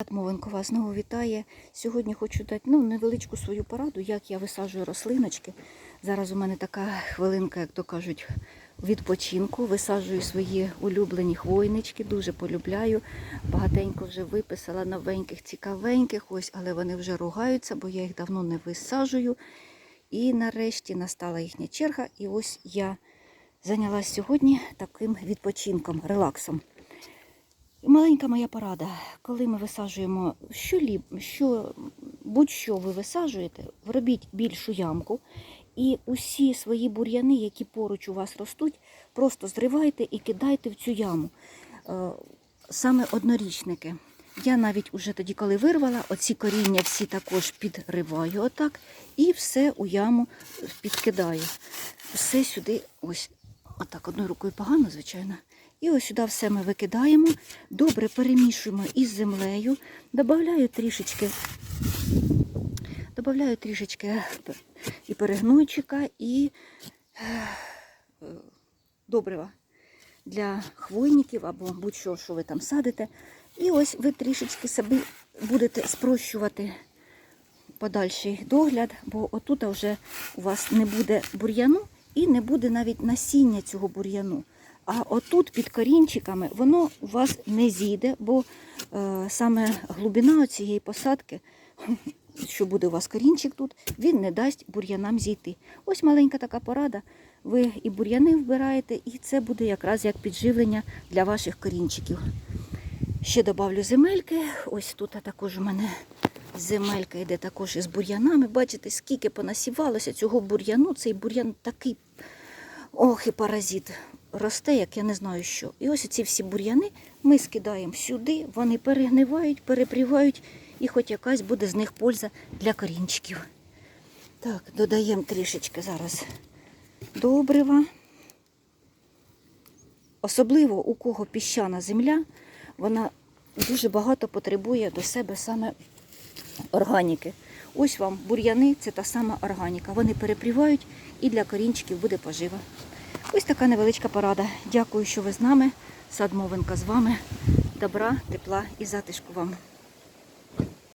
Вас знову вітає. Сьогодні хочу дати ну, невеличку свою пораду, як я висаджую рослиночки. Зараз у мене така хвилинка, як то кажуть, відпочинку. Висаджую свої улюблені хвойнички, дуже полюбляю. Багатенько вже виписала новеньких, цікавеньких, ось, але вони вже ругаються, бо я їх давно не висаджую. І нарешті настала їхня черга. І ось я зайнялася сьогодні таким відпочинком, релаксом. Маленька моя порада, коли ми висаджуємо що, що будь-що ви висаджуєте, робіть більшу ямку і усі свої бур'яни, які поруч у вас ростуть, просто зривайте і кидайте в цю яму. Е, Саме однорічники. Я навіть уже тоді, коли вирвала, оці коріння всі також підриваю отак і все у яму підкидаю. Все сюди, ось, отак, одною рукою погано, звичайно. І ось сюди все ми викидаємо, добре перемішуємо із землею, додаю трішечки, додаю трішечки і перегнойчика, і е, добрива для хвойників або будь-що, що ви там садите. І ось ви трішечки собі будете спрощувати подальший догляд, бо отут вже у вас не буде бур'яну і не буде навіть насіння цього бур'яну. А отут під корінчиками воно у вас не зійде, бо е, саме глибина цієї посадки, що буде у вас корінчик тут, він не дасть бур'янам зійти. Ось маленька така порада. Ви і бур'яни вбираєте, і це буде якраз як підживлення для ваших корінчиків. Ще додавлю земельки. Ось тут також у мене земелька йде також із бур'янами. Бачите, скільки понасівалося цього бур'яну. Цей бур'ян такий ох і паразит росте, як я не знаю що. І ось ці всі бур'яни ми скидаємо сюди, вони перегнивають, перепрівають, і хоч якась буде з них польза для корінчиків. Так, додаємо трішечки зараз добрива. Особливо у кого піщана земля, вона дуже багато потребує до себе саме органіки. Ось вам бур'яни це та сама органіка. Вони перепрівають і для корінчиків буде пожива. Ось така невеличка порада. Дякую, що ви з нами. Садмовинка з вами. Добра, тепла і затишку вам.